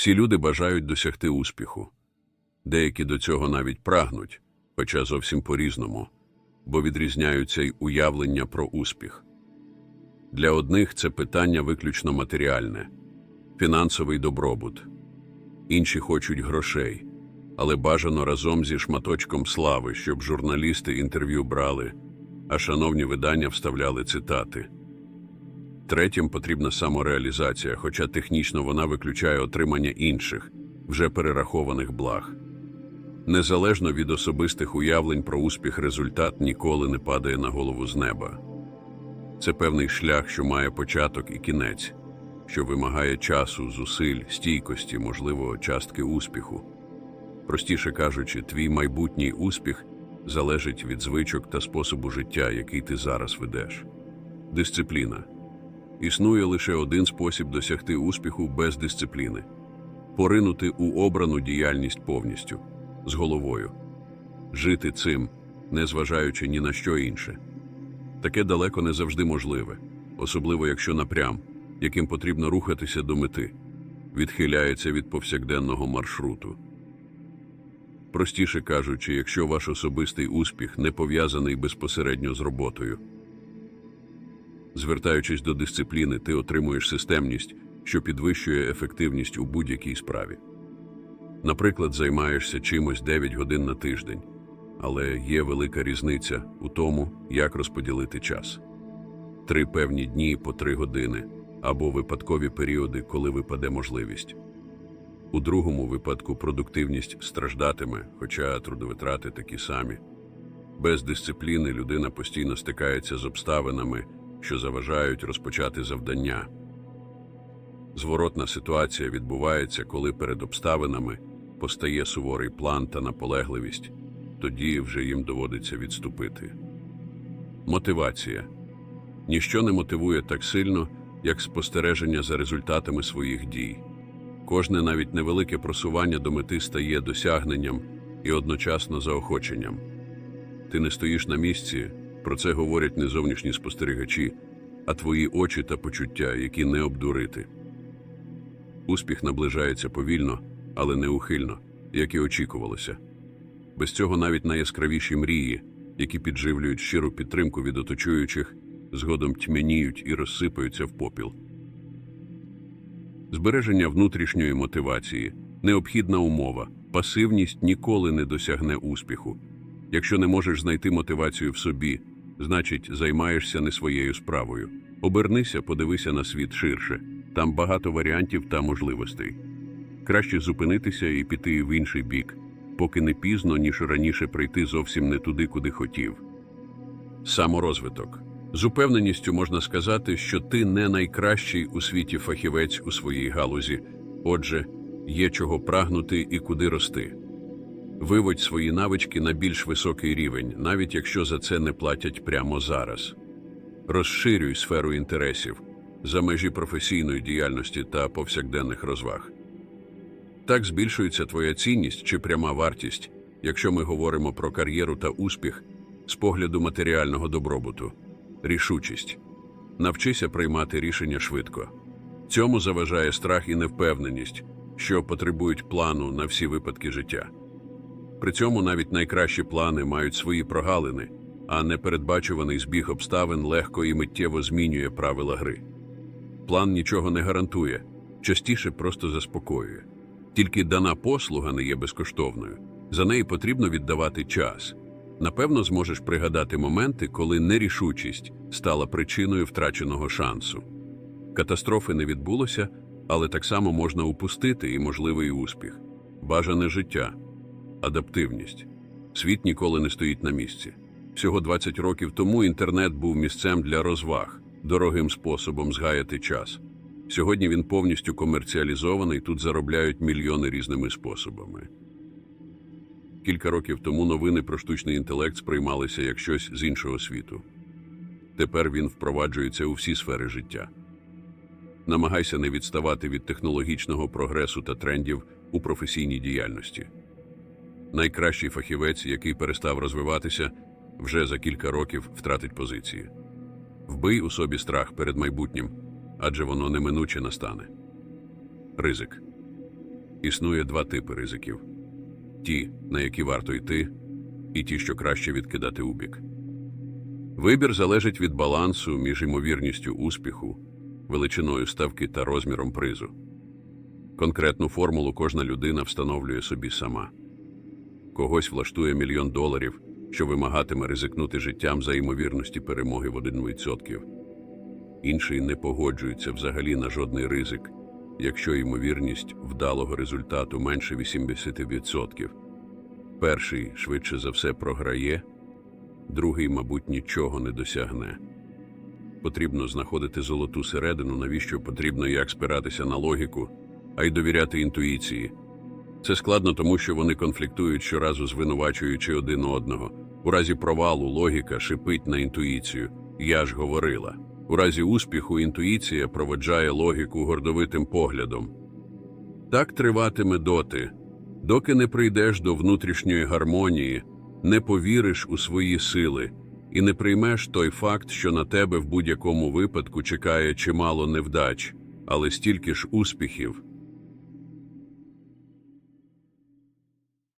Всі люди бажають досягти успіху. Деякі до цього навіть прагнуть, хоча зовсім по-різному, бо відрізняються й уявлення про успіх. Для одних це питання виключно матеріальне, фінансовий добробут. Інші хочуть грошей, але бажано разом зі шматочком слави, щоб журналісти інтерв'ю брали, а шановні видання вставляли цитати. Третім потрібна самореалізація, хоча технічно вона виключає отримання інших, вже перерахованих благ. Незалежно від особистих уявлень про успіх, результат ніколи не падає на голову з неба. Це певний шлях, що має початок і кінець, що вимагає часу, зусиль, стійкості, можливо, частки успіху. Простіше кажучи, твій майбутній успіх залежить від звичок та способу життя, який ти зараз ведеш. Дисципліна. Існує лише один спосіб досягти успіху без дисципліни поринути у обрану діяльність повністю, з головою, жити цим, не зважаючи ні на що інше. Таке далеко не завжди можливе, особливо якщо напрям, яким потрібно рухатися до мети, відхиляється від повсякденного маршруту. Простіше кажучи, якщо ваш особистий успіх не пов'язаний безпосередньо з роботою. Звертаючись до дисципліни, ти отримуєш системність, що підвищує ефективність у будь-якій справі. Наприклад, займаєшся чимось 9 годин на тиждень, але є велика різниця у тому, як розподілити час. Три певні дні по три години або випадкові періоди, коли випаде можливість. У другому випадку продуктивність страждатиме, хоча трудовитрати такі самі. Без дисципліни людина постійно стикається з обставинами, що заважають розпочати завдання. Зворотна ситуація відбувається, коли перед обставинами постає суворий план та наполегливість, тоді вже їм доводиться відступити. Мотивація ніщо не мотивує так сильно, як спостереження за результатами своїх дій. Кожне навіть невелике просування до мети стає досягненням і одночасно заохоченням. Ти не стоїш на місці, про це говорять не зовнішні спостерігачі, а твої очі та почуття, які не обдурити. Успіх наближається повільно, але неухильно, як і очікувалося. Без цього навіть найяскравіші мрії, які підживлюють щиру підтримку від оточуючих, згодом тьмяніють і розсипаються в попіл. Збереження внутрішньої мотивації необхідна умова. Пасивність ніколи не досягне успіху. Якщо не можеш знайти мотивацію в собі, значить займаєшся не своєю справою. Обернися, подивися на світ ширше. Там багато варіантів та можливостей. Краще зупинитися і піти в інший бік, поки не пізно, ніж раніше прийти зовсім не туди, куди хотів. Саморозвиток. З упевненістю можна сказати, що ти не найкращий у світі фахівець у своїй галузі, отже, є чого прагнути і куди рости. Виводь свої навички на більш високий рівень, навіть якщо за це не платять прямо зараз. Розширюй сферу інтересів за межі професійної діяльності та повсякденних розваг. Так збільшується твоя цінність чи пряма вартість, якщо ми говоримо про кар'єру та успіх з погляду матеріального добробуту, рішучість. Навчися приймати рішення швидко. Цьому заважає страх і невпевненість, що потребують плану на всі випадки життя. При цьому навіть найкращі плани мають свої прогалини, а непередбачуваний збіг обставин легко і миттєво змінює правила гри. План нічого не гарантує, частіше просто заспокоює. Тільки дана послуга не є безкоштовною. За неї потрібно віддавати час. Напевно, зможеш пригадати моменти, коли нерішучість стала причиною втраченого шансу. Катастрофи не відбулося, але так само можна упустити і можливий успіх, бажане життя, адаптивність. Світ ніколи не стоїть на місці. Всього 20 років тому інтернет був місцем для розваг, дорогим способом згаяти час. Сьогодні він повністю комерціалізований, тут заробляють мільйони різними способами. Кілька років тому новини про штучний інтелект сприймалися як щось з іншого світу. Тепер він впроваджується у всі сфери життя. Намагайся не відставати від технологічного прогресу та трендів у професійній діяльності. Найкращий фахівець, який перестав розвиватися, вже за кілька років втратить позиції. Вбий у собі страх перед майбутнім, адже воно неминуче настане. Ризик. Існує два типи ризиків: ті, на які варто йти, і ті, що краще відкидати убік. Вибір залежить від балансу між ймовірністю успіху, величиною ставки та розміром призу. Конкретну формулу кожна людина встановлює собі сама. Когось влаштує мільйон доларів, що вимагатиме ризикнути життям за ймовірності перемоги в 1%. Інший не погоджується взагалі на жодний ризик, якщо ймовірність вдалого результату менше 80%. Перший швидше за все програє, другий, мабуть, нічого не досягне. Потрібно знаходити золоту середину, навіщо потрібно як спиратися на логіку, а й довіряти інтуїції. Це складно, тому що вони конфліктують щоразу звинувачуючи один одного. У разі провалу логіка шипить на інтуїцію. Я ж говорила. У разі успіху інтуїція проводжає логіку гордовитим поглядом. Так триватиме доти, доки не прийдеш до внутрішньої гармонії, не повіриш у свої сили і не приймеш той факт, що на тебе в будь-якому випадку чекає чимало невдач, але стільки ж успіхів.